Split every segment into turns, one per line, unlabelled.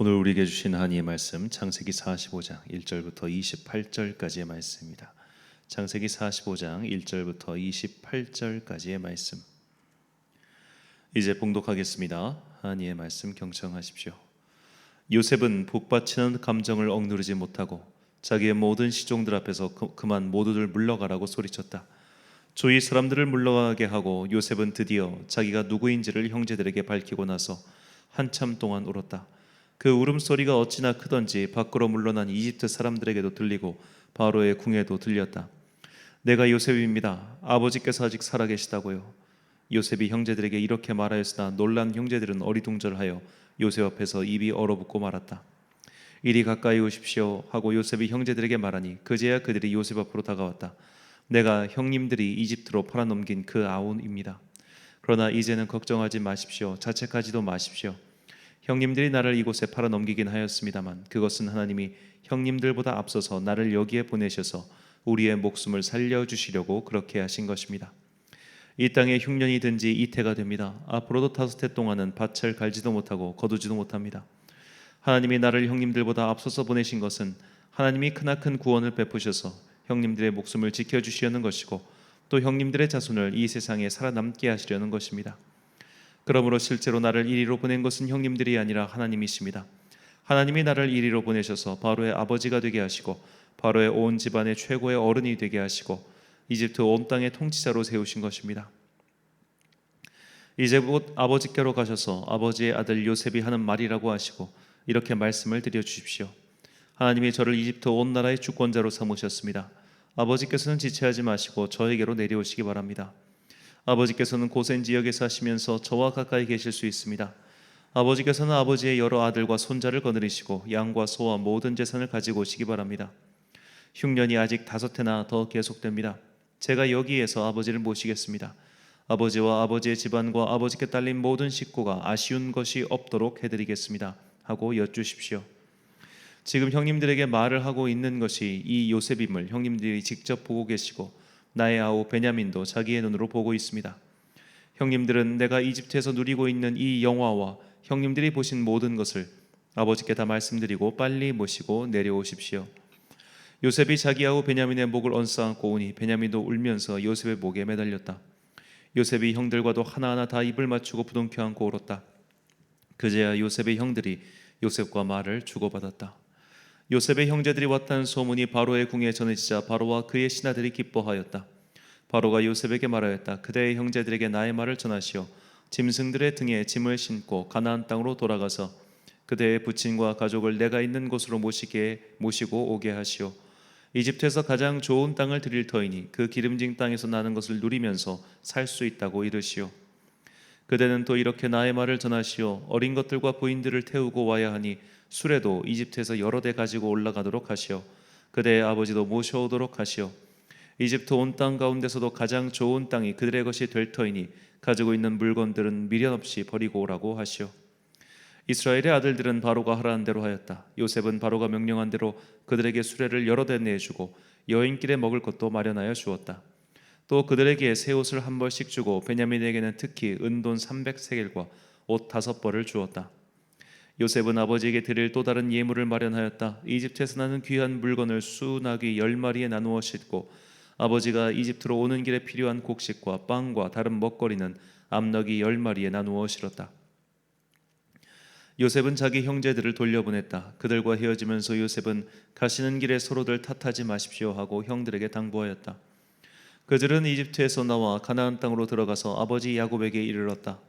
오늘 우리에게 주신 하나님의 말씀 창세기 45장 1절부터 28절까지의 말씀입니다. 창세기 45장 1절부터 28절까지의 말씀. 이제 봉독하겠습니다. 하나님의 말씀 경청하십시오. 요셉은 복받치는 감정을 억누르지 못하고 자기의 모든 시종들 앞에서 그, 그만 모두들 물러가라고 소리쳤다. 조이 사람들을 물러가게 하고 요셉은 드디어 자기가 누구인지를 형제들에게 밝히고 나서 한참 동안 울었다. 그 울음소리가 어찌나 크던지 밖으로 물러난 이집트 사람들에게도 들리고 바로의 궁에도 들렸다. 내가 요셉입니다. 아버지께서 아직 살아계시다고요. 요셉이 형제들에게 이렇게 말하였으나 놀란 형제들은 어리둥절하여 요셉 앞에서 입이 얼어붙고 말았다. 이리 가까이 오십시오 하고 요셉이 형제들에게 말하니 그제야 그들이 요셉 앞으로 다가왔다. 내가 형님들이 이집트로 팔아넘긴 그 아온입니다. 그러나 이제는 걱정하지 마십시오. 자책하지도 마십시오. 형님들이 나를 이곳에 팔아 넘기긴 하였습니다만 그것은 하나님이 형님들보다 앞서서 나를 여기에 보내셔서 우리의 목숨을 살려 주시려고 그렇게 하신 것입니다. 이 땅에 흉년이 든 지 이태가 됩니다. 앞으로도 다섯 해 동안은 밭을 갈지도 못하고 거두지도 못합니다. 하나님이 나를 형님들보다 앞서서 보내신 것은 하나님이 크나큰 구원을 베푸셔서 형님들의 목숨을 지켜 주시려는 것이고 또 형님들의 자손을 이 세상에 살아남게 하시려는 것입니다. 그러므로 실제로 나를 이리로 보낸 것은 형님들이 아니라 하나님이십니다. 하나님이 나를 이리로 보내셔서 바로의 아버지가 되게 하시고 바로의 온 집안의 최고의 어른이 되게 하시고 이집트 온 땅의 통치자로 세우신 것입니다. 이제 곧 아버지께로 가셔서 아버지의 아들 요셉이 하는 말이라고 하시고 이렇게 말씀을 드려 주십시오. 하나님이 저를 이집트 온 나라의 주권자로 삼으셨습니다. 아버지께서는 지체하지 마시고 저에게로 내려오시기 바랍니다. 아버지께서는 고센 지역에 사시면서 저와 가까이 계실 수 있습니다. 아버지께서는 아버지의 여러 아들과 손자를 거느리시고 양과 소와 모든 재산을 가지고 오시기 바랍니다. 흉년이 아직 다섯 해나 더 계속됩니다. 제가 여기에서 아버지를 모시겠습니다. 아버지와 아버지의 집안과 아버지께 딸린 모든 식구가 아쉬운 것이 없도록 해드리겠습니다. 하고 여쭈십시오. 지금 형님들에게 말을 하고 있는 것이 이 요셉임을 형님들이 직접 보고 계시고 나의 아우 베냐민도 자기의 눈으로 보고 있습니다. 형님들은 내가 이집트에서 누리고 있는 이 영화와 형님들이 보신 모든 것을 아버지께 다 말씀드리고 빨리 모시고 내려오십시오. 요셉이 자기 아우 베냐민의 목을 얹어안고 오니 베냐민도 울면서 요셉의 목에 매달렸다. 요셉이 형들과도 하나하나 다 입을 맞추고 부둥켜 안고 울었다. 그제야 요셉의 형들이 요셉과 말을 주고받았다. 요셉의 형제들이 왔다는 소문이 바로의 궁에 전해지자 바로와 그의 신하들이 기뻐하였다. 바로가 요셉에게 말하였다. 그대의 형제들에게 나의 말을 전하시오. 짐승들의 등에 짐을 신고 가나안 땅으로 돌아가서 그대의 부친과 가족을 내가 있는 곳으로 모시게 모시고 오게 하시오. 이집트에서 가장 좋은 땅을 드릴 터이니 그 기름진 땅에서 나는 것을 누리면서 살 수 있다고 이르시오. 그대는 또 이렇게 나의 말을 전하시오. 어린 것들과 부인들을 태우고 와야 하니 수레도 이집트에서 여러 대 가지고 올라가도록 하시오. 그대의 아버지도 모셔오도록 하시오. 이집트 온 땅 가운데서도 가장 좋은 땅이 그들의 것이 될 터이니 가지고 있는 물건들은 미련 없이 버리고 오라고 하시오. 이스라엘의 아들들은 바로가 하라는 대로 하였다. 요셉은 바로가 명령한 대로 그들에게 수레를 여러 대 내주고 여인길에 먹을 것도 마련하여 주었다. 또 그들에게 새 옷을 한 벌씩 주고 베냐민에게는 특히 은돈 300세겔과 옷 다섯 벌을 주었다. 요셉은 아버지에게 드릴 또 다른 예물을 마련하였다. 이집트에서 나는 귀한 물건을 수나귀 열 마리에 나누어 싣고 아버지가 이집트로 오는 길에 필요한 곡식과 빵과 다른 먹거리는 암너기 열 마리에 나누어 실었다. 요셉은 자기 형제들을 돌려보냈다. 그들과 헤어지면서 요셉은 가시는 길에 서로들 탓하지 마십시오 하고 형들에게 당부하였다. 그들은 이집트에서 나와 가나안 땅으로 들어가서 아버지 야곱에게 이르렀다.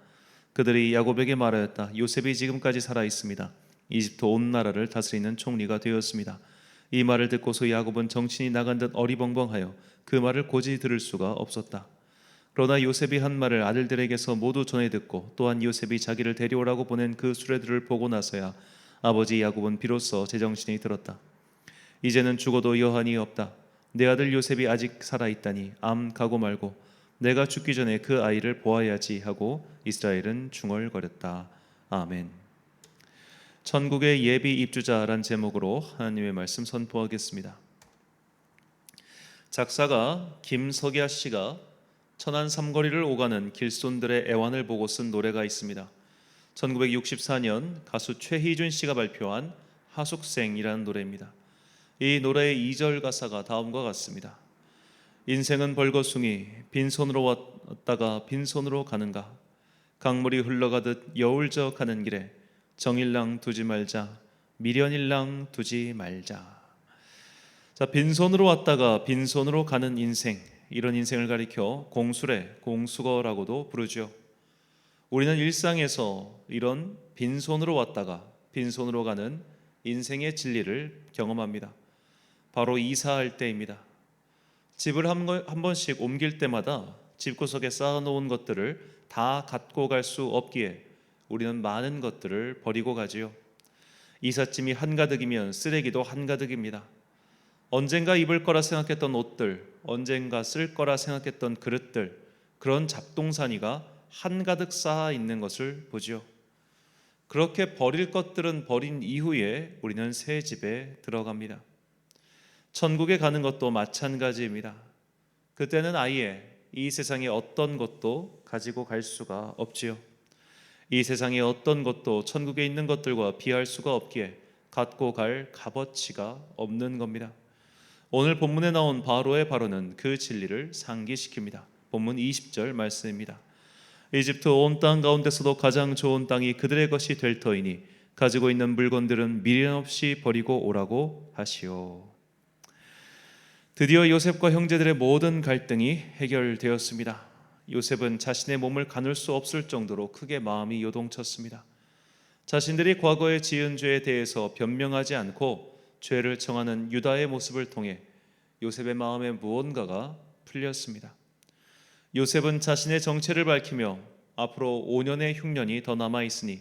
그들이 야곱에게 말하였다. 요셉이 지금까지 살아 있습니다. 이집트 온 나라를 다스리는 총리가 되었습니다. 이 말을 듣고서 야곱은 정신이 나간 듯 어리벙벙하여 그 말을 고지 들을 수가 없었다. 그러나 요셉이 한 말을 아들들에게서 모두 전해 듣고 또한 요셉이 자기를 데려오라고 보낸 그 수레들을 보고 나서야 아버지 야곱은 비로소 제정신이 들었다. 이제는 죽어도 여한이 없다. 내 아들 요셉이 아직 살아 있다니 암 가고 말고 내가 죽기 전에 그 아이를 보아야지 하고 이스라엘은 중얼거렸다. 아멘. 천국의 예비 입주자란 제목으로 하나님의 말씀 선포하겠습니다. 작사가 김석야 씨가 천안 삼거리를 오가는 길손들의 애환을 보고 쓴 노래가 있습니다. 1964년 가수 최희준 씨가 발표한 하숙생이라는 노래입니다. 이 노래의 2절 가사가 다음과 같습니다. 인생은 벌거숭이 빈손으로 왔다가 빈손으로 가는가? 강물이 흘러가듯 여울져 가는 길에 정일랑 두지 말자 미련일랑 두지 말자. 자 빈손으로 왔다가 빈손으로 가는 인생. 이런 인생을 가리켜 공수래 공수거라고도 부르죠 우리는 일상에서 이런 빈손으로 왔다가 빈손으로 가는 인생의 진리를 경험합니다. 바로 이사할 때입니다 집을 한, 거- 한 번씩 옮길 때마다 집구석에 쌓아놓은 것들을 다 갖고 갈 수 없기에 우리는 많은 것들을 버리고 가지요. 이삿짐이 한가득이면 쓰레기도 한가득입니다. 언젠가 입을 거라 생각했던 옷들, 언젠가 쓸 거라 생각했던 그릇들, 그런 잡동사니가 한가득 쌓아 있는 것을 보지요. 그렇게 버릴 것들은 버린 이후에 우리는 새 집에 들어갑니다. 천국에 가는 것도 마찬가지입니다. 그때는 아예 이 세상의 어떤 것도 가지고 갈 수가 없지요. 이 세상의 어떤 것도 천국에 있는 것들과 비할 수가 없기에 갖고 갈 값어치가 없는 겁니다. 오늘 본문에 나온 바로의 바로는 그 진리를 상기시킵니다. 본문 20절 말씀입니다. 이집트 온 땅 가운데서도 가장 좋은 땅이 그들의 것이 될 터이니 가지고 있는 물건들은 미련 없이 버리고 오라고 하시오. 드디어 요셉과 형제들의 모든 갈등이 해결되었습니다. 요셉은 자신의 몸을 가눌 수 없을 정도로 크게 마음이 요동쳤습니다. 자신들이 과거에 지은 죄에 대해서 변명하지 않고 죄를 정하는 유다의 모습을 통해 요셉의 마음에 무언가가 풀렸습니다. 요셉은 자신의 정체를 밝히며 앞으로 5년의 흉년이 더 남아 있으니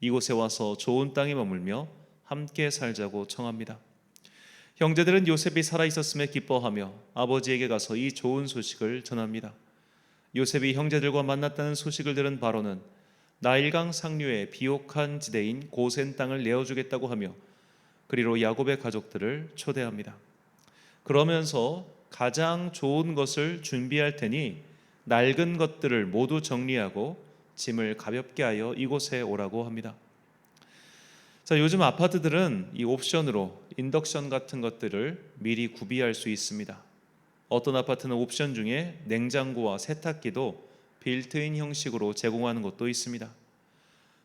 이곳에 와서 좋은 땅에 머물며 함께 살자고 청합니다. 형제들은 요셉이 살아 있었음에 기뻐하며 아버지에게 가서 이 좋은 소식을 전합니다. 요셉이 형제들과 만났다는 소식을 들은 바로는 나일강 상류의 비옥한 지대인 고센 땅을 내어주겠다고 하며 그리로 야곱의 가족들을 초대합니다. 그러면서 가장 좋은 것을 준비할 테니 낡은 것들을 모두 정리하고 짐을 가볍게 하여 이곳에 오라고 합니다. 자, 요즘 아파트들은 이 옵션으로 인덕션 같은 것들을 미리 구비할 수 있습니다. 어떤 아파트는 옵션 중에 냉장고와 세탁기도 빌트인 형식으로 제공하는 곳도 있습니다.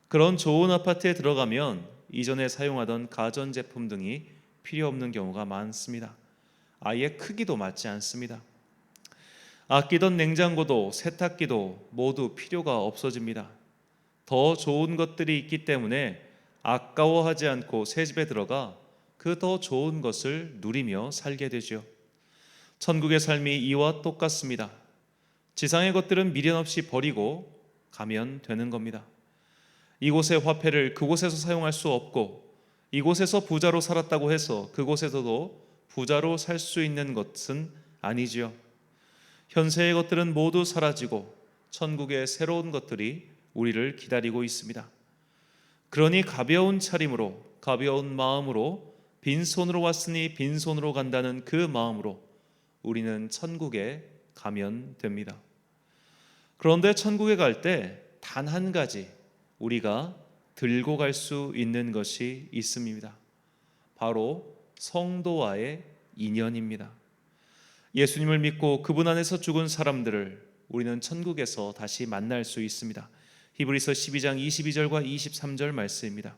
그런 좋은 아파트에 들어가면 이전에 사용하던 가전 제품 등이 필요 없는 경우가 많습니다. 아예 크기도 맞지 않습니다. 아끼던 냉장고도 세탁기도 모두 필요가 없어집니다. 더 좋은 것들이 있기 때문에 아까워하지 않고 새 집에 들어가 그 더 좋은 것을 누리며 살게 되죠. 천국의 삶이 이와 똑같습니다. 지상의 것들은 미련 없이 버리고 가면 되는 겁니다. 이곳의 화폐를 그곳에서 사용할 수 없고 이곳에서 부자로 살았다고 해서 그곳에서도 부자로 살 수 있는 것은 아니지요. 현세의 것들은 모두 사라지고 천국의 새로운 것들이 우리를 기다리고 있습니다. 그러니 가벼운 차림으로 가벼운 마음으로 빈손으로 왔으니 빈손으로 간다는 그 마음으로 우리는 천국에 가면 됩니다. 그런데 천국에 갈 때 단 한 가지 우리가 들고 갈 수 있는 것이 있습니다. 바로 성도와의 인연입니다. 예수님을 믿고 그분 안에서 죽은 사람들을 우리는 천국에서 다시 만날 수 있습니다. 히브리서 12장 22절과 23절 말씀입니다.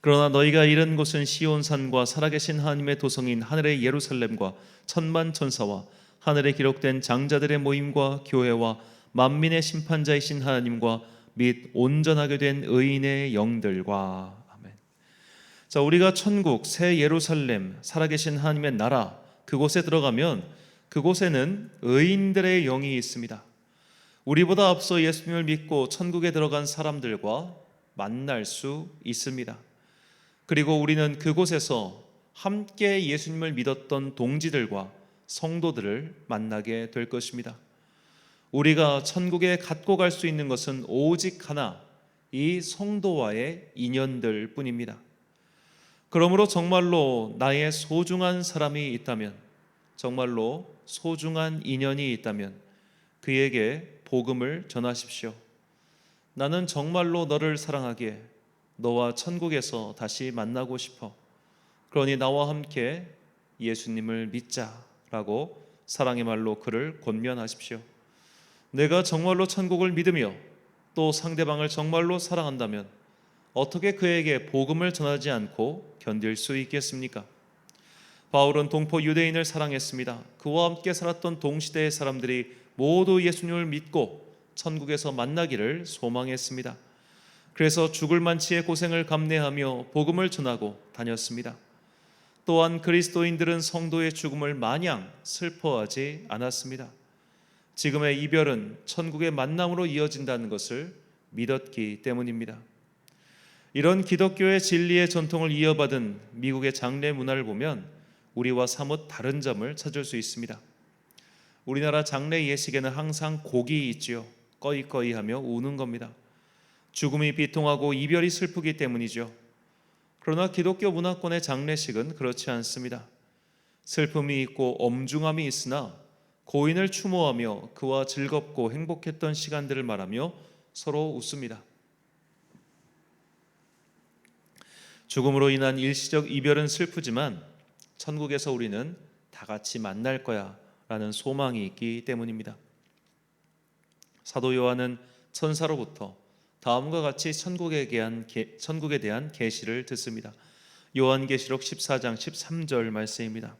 그러나 너희가 이른 곳은 시온산과 살아계신 하나님의 도성인 하늘의 예루살렘과 천만 천사와 하늘에 기록된 장자들의 모임과 교회와 만민의 심판자이신 하나님과 및 온전하게 된 의인의 영들과 아멘. 자, 우리가 천국 새 예루살렘 살아계신 하나님의 나라 그곳에 들어가면 그곳에는 의인들의 영이 있습니다. 우리보다 앞서 예수님을 믿고 천국에 들어간 사람들과 만날 수 있습니다. 그리고 우리는 그곳에서 함께 예수님을 믿었던 동지들과 성도들을 만나게 될 것입니다. 우리가 천국에 갖고 갈 수 있는 것은 오직 하나, 이 성도와의 인연들 뿐입니다. 그러므로 정말로 나의 소중한 사람이 있다면, 정말로 소중한 인연이 있다면, 그에게 복음을 전하십시오. 나는 정말로 너를 사랑하기에 너와 천국에서 다시 만나고 싶어. 그러니 나와 함께 예수님을 믿자라고 사랑의 말로 그를 권면하십시오. 내가 정말로 천국을 믿으며 또 상대방을 정말로 사랑한다면 어떻게 그에게 복음을 전하지 않고 견딜 수 있겠습니까? 바울은 동포 유대인을 사랑했습니다. 그와 함께 살았던 동시대의 사람들이 모두 예수님을 믿고 천국에서 만나기를 소망했습니다. 그래서 죽을 만치의 고생을 감내하며 복음을 전하고 다녔습니다. 또한 그리스도인들은 성도의 죽음을 마냥 슬퍼하지 않았습니다. 지금의 이별은 천국의 만남으로 이어진다는 것을 믿었기 때문입니다. 이런 기독교의 진리의 전통을 이어받은 미국의 장례 문화를 보면 우리와 사뭇 다른 점을 찾을 수 있습니다. 우리나라 장례 예식에는 항상 곡이 있지요. 꺼이꺼이하며 우는 겁니다. 죽음이 비통하고 이별이 슬프기 때문이죠. 그러나 기독교 문화권의 장례식은 그렇지 않습니다. 슬픔이 있고 엄중함이 있으나 고인을 추모하며 그와 즐겁고 행복했던 시간들을 말하며 서로 웃습니다. 죽음으로 인한 일시적 이별은 슬프지만 천국에서 우리는 다 같이 만날 거야 라는 소망이 있기 때문입니다. 사도 요한은 천사로부터 다음과 같이 천국에 대한 천국에 대한 계시를 듣습니다. 요한계시록 14장 13절 말씀입니다.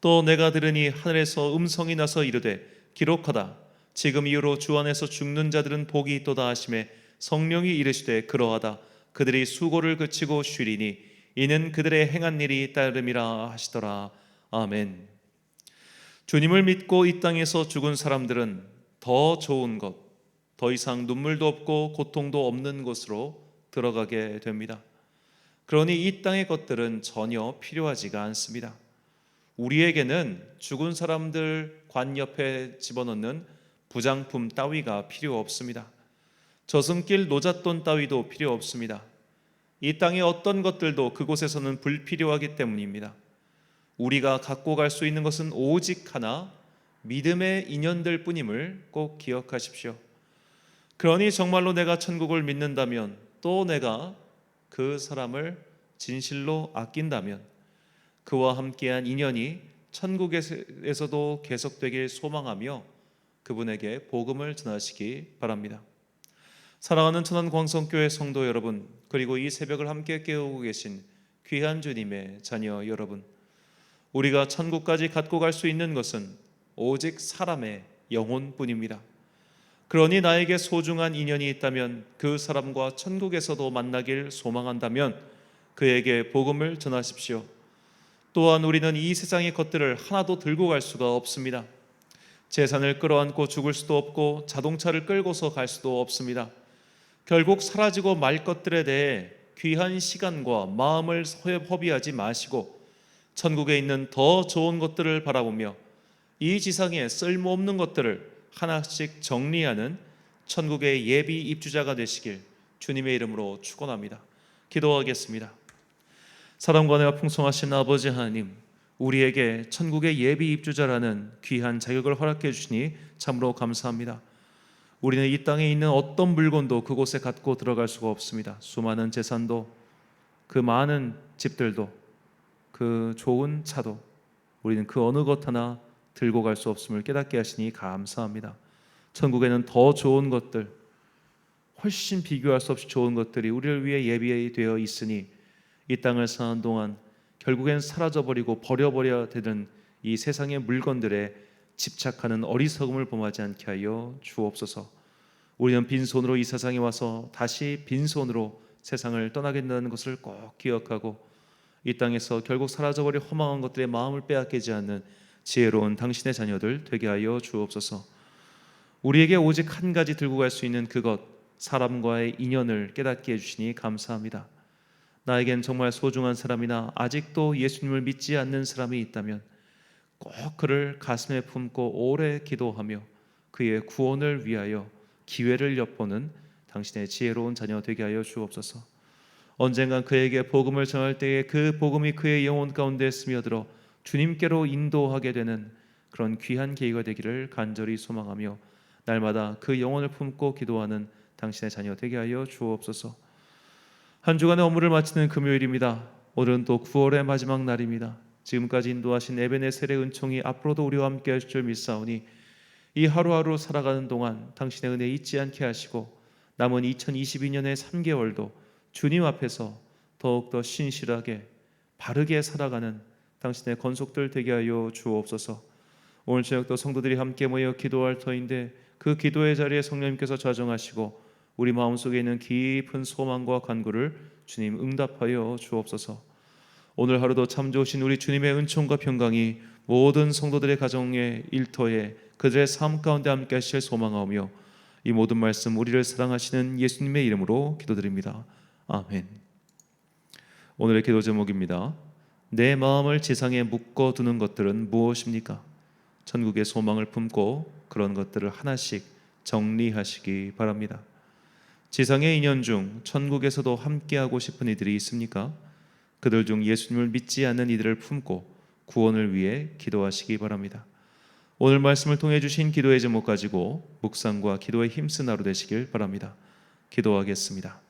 또 내가 들으니 하늘에서 음성이 나서 이르되 기록하다 지금 이후로 주 안에서 죽는 자들은 복이 있도다 하심에 성령이 이르시되 그러하다 그들이 수고를 그치고 쉬리니 이는 그들의 행한 일이 따름이라 하시더라 아멘. 주님을 믿고 이 땅에서 죽은 사람들은 더 좋은 것, 더 이상 눈물도 없고 고통도 없는 곳으로 들어가게 됩니다. 그러니 이 땅의 것들은 전혀 필요하지가 않습니다. 우리에게는 죽은 사람들 관 옆에 집어넣는 부장품 따위가 필요 없습니다. 저승길 노잣돈 따위도 필요 없습니다. 이 땅의 어떤 것들도 그곳에서는 불필요하기 때문입니다. 우리가 갖고 갈 수 있는 것은 오직 하나 믿음의 인연들 뿐임을 꼭 기억하십시오. 그러니 정말로 내가 천국을 믿는다면 또 내가 그 사람을 진실로 아낀다면 그와 함께한 인연이 천국에서도 계속되길 소망하며 그분에게 복음을 전하시기 바랍니다. 사랑하는 천안 광성교회 성도 여러분, 그리고 이 새벽을 함께 깨우고 계신 귀한 주님의 자녀 여러분, 우리가 천국까지 갖고 갈 수 있는 것은 오직 사람의 영혼뿐입니다. 그러니 나에게 소중한 인연이 있다면 그 사람과 천국에서도 만나길 소망한다면 그에게 복음을 전하십시오. 또한 우리는 이 세상의 것들을 하나도 들고 갈 수가 없습니다. 재산을 끌어안고 죽을 수도 없고 자동차를 끌고서 갈 수도 없습니다. 결국 사라지고 말 것들에 대해 귀한 시간과 마음을 허비하지 마시고 천국에 있는 더 좋은 것들을 바라보며 이 지상에 쓸모없는 것들을 하나씩 정리하는 천국의 예비 입주자가 되시길 주님의 이름으로 축원합니다. 기도하겠습니다. 사랑과 내가 풍성하신 아버지 하나님, 우리에게 천국의 예비 입주자라는 귀한 자격을 허락해 주시니 참으로 감사합니다. 우리는 이 땅에 있는 어떤 물건도 그곳에 갖고 들어갈 수가 없습니다. 수많은 재산도 그 많은 집들도 그 좋은 차도 우리는 그 어느 것 하나 들고 갈 수 없음을 깨닫게 하시니 감사합니다. 천국에는 더 좋은 것들 훨씬 비교할 수 없이 좋은 것들이 우리를 위해 예비되어 있으니 이 땅을 사는 동안 결국엔 사라져 버리고 버려버려야 되는 이 세상의 물건들에 집착하는 어리석음을 범하지 않게 하여 주옵소서. 우리는 빈손으로 이 세상에 와서 다시 빈손으로 세상을 떠나게 된다는 것을 꼭 기억하고 이 땅에서 결국 사라져버릴 허망한 것들의 마음을 빼앗기지 않는 지혜로운 당신의 자녀들 되게 하여 주옵소서. 우리에게 오직 한 가지 들고 갈 수 있는 그것 사람과의 인연을 깨닫게 해주시니 감사합니다. 나에겐 정말 소중한 사람이나 아직도 예수님을 믿지 않는 사람이 있다면 꼭 그를 가슴에 품고 오래 기도하며 그의 구원을 위하여 기회를 엿보는 당신의 지혜로운 자녀 되게 하여 주옵소서. 언젠간 그에게 복음을 전할 때에 그 복음이 그의 영혼 가운데 스며들어 주님께로 인도하게 되는 그런 귀한 계기가 되기를 간절히 소망하며 날마다 그 영혼을 품고 기도하는 당신의 자녀 되게 하여 주옵소서. 한 주간의 업무를 마치는 금요일입니다. 오늘은 또 9월의 마지막 날입니다. 지금까지 인도하신 에베네셀의 은총이 앞으로도 우리와 함께 하실 줄 믿사오니 이 하루하루 살아가는 동안 당신의 은혜 잊지 않게 하시고 남은 2022년의 3개월도 주님 앞에서 더욱더 신실하게 바르게 살아가는 당신의 건속들 되게 하여 주옵소서. 오늘 저녁도 성도들이 함께 모여 기도할 터인데 그 기도의 자리에 성령님께서 좌정하시고 우리 마음속에 있는 깊은 소망과 간구를 주님 응답하여 주옵소서. 오늘 하루도 참 좋으신 우리 주님의 은총과 평강이 모든 성도들의 가정의 일터에 그들의 삶 가운데 함께 하실 소망하오며 이 모든 말씀 우리를 사랑하시는 예수님의 이름으로 기도드립니다. 아멘. 오늘의 기도 제목입니다. 내 마음을 지상에 묶어 두는 것들은 무엇입니까? 천국의 소망을 품고 그런 것들을 하나씩 정리하시기 바랍니다. 지상의 인연 중 천국에서도 함께하고 싶은 이들이 있습니까? 그들 중 예수님을 믿지 않는 이들을 품고 구원을 위해 기도하시기 바랍니다. 오늘 말씀을 통해 주신 기도의 제목 가지고 묵상과 기도에 힘쓴 하루 되시길 바랍니다. 기도하겠습니다.